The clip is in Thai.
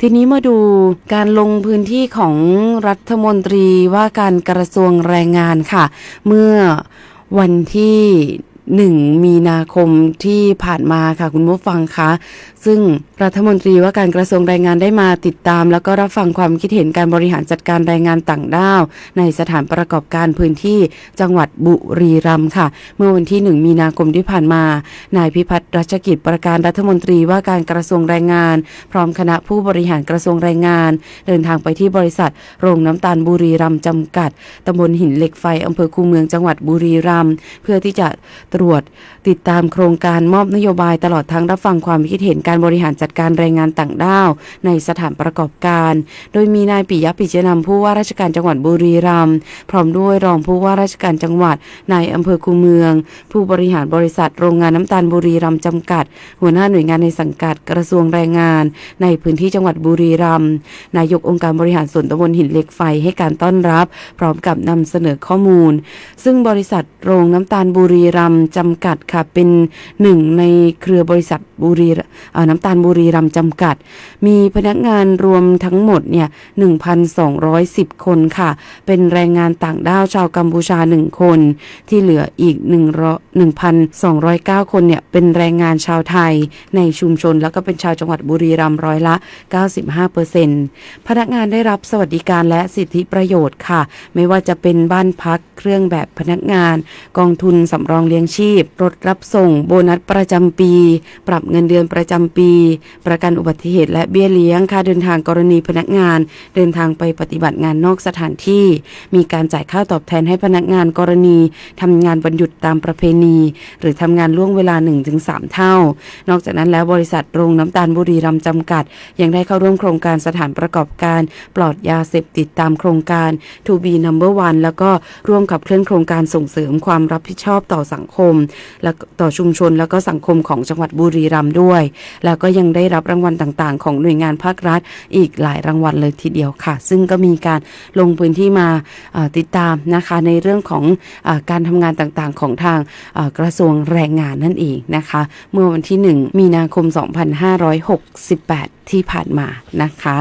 ทีนี้มาดูการลงพื้นที่ของรัฐมนตรีว่าการกระทรวงแรงงานค่ะ เมื่อวันที่ หนึ่งมีนาคมที่ผ่านมาค่ะคุณผู้ฟังคะ ซึ่งรัฐมนตรีว่าการกระทรวงแรงงานได้มาติดตาม แล้วก็รับฟังความคิดเห็นการบริหารจัดการแรงงานต่างด้าว ในสถานประกอบการพื้นที่จังหวัดบุรีรัมย์ค่ะ เมื่อวันที่ 1 มีนาคมที่ผ่านมา นายพิพัฒน์รัชกิจประการรัฐมนตรีว่าการกระทรวงแรงงาน พร้อมคณะผู้บริหารกระทรวงแรงงาน เดินทางไปที่บริษัท โรงน้ำตาลบุรีรัมย์จำกัดตำบลหินเหล็กไฟอำเภอคูเมืองจังหวัดบุรีรัมย์เพื่อที่จะตรวจ ติดตามโครงการมอบนโยบายตลอดทั้งรับฟังความคิดเห็นการบริหารจัดการแรงงานต่างด้าว ในสถานประกอบการ โดยมีนายปิยะปิเจนำผู้ว่าราชการจังหวัดบุรีรัมย์พร้อมด้วยรองผู้ว่าราชการจังหวัดนายอำเภอคูเมือง ผู้บริหารบริษัทโรงงานน้ำตาลบุรีรัมย์จำกัด หัวหน้าหน่วยงานในสังกัดกระทรวงแรงงาน ในพื้นที่จังหวัดบุรีรัมย์นายกองค์การบริหารส่วนตำบลหินเหล็กไฟให้การต้อนรับ พร้อมกับนำเสนอข้อมูล ซึ่งบริษัทโรงน้ำตาลบุรีรัมย์จำกัดค่ะ เป็นหนึ่งในเครือบริษัทบุรีน้ำตาลบุรีรัมจำกัด มีพนักงานรวมทั้งหมดเนี่ย 1,210 คนค่ะ เป็นแรงงานต่างด้าวชาวกัมพูชา 1 คน ที่เหลืออีก 1,209 คนเนี่ย เป็นแรงงานชาวไทยในชุมชน แล้วก็เป็นชาวจังหวัดบุรีรัมย์ร้อยละ 95%พนักงานได้รับสวัสดิการและสิทธิประโยชน์ค่ะ ไม่ว่าจะเป็นบ้านพักเครื่องแบบพนักงาน กองทุนสำรองเลี้ยงชีพ รถรับส่ง โบนัสประจำปี ปรับเงินเดือนประจำปี ประกันอุบัติเหตุและเบี้ยเลี้ยง ค่าเดินทางกรณีพนักงาน เดินทางไปปฏิบัติงานนอกสถานที่ มีการจ่ายค่าตอบแทนให้พนักงานกรณีทำงานวันหยุดตามประเพณี หรือทำงานล่วงเวลา 1-3 เท่า นอกจากนั้นแล้วบริษัทโรงน้ำตาลบุรีรัมย์จำกัด ยังได้เข้าร่วมโครงการสถานประกอบการ ปลอดยาเสพติดตามโครงการ To be number one แล้วก็ร่วมกับเคลื่อนโครงการส่งเสริมความรับผิดชอบต่อสังคมและต่อชุมชนแล้วก็สังคมของจังหวัดบุรีรัมย์ด้วย แล้วก็ยังได้รับรางวัลต่างๆ ของหน่วยงานภาครัฐ อีกหลายรางวัลเลยทีเดียวค่ะ ซึ่งก็มีการลงพื้นที่มาติดตามนะคะในเรื่องของอการทำงานต่างๆ ของทางกระทรวงแรงงานนั่นเองนะคะ เมื่อวันที่ 1 มีนาคม 2568 ที่ผ่านมานะคะ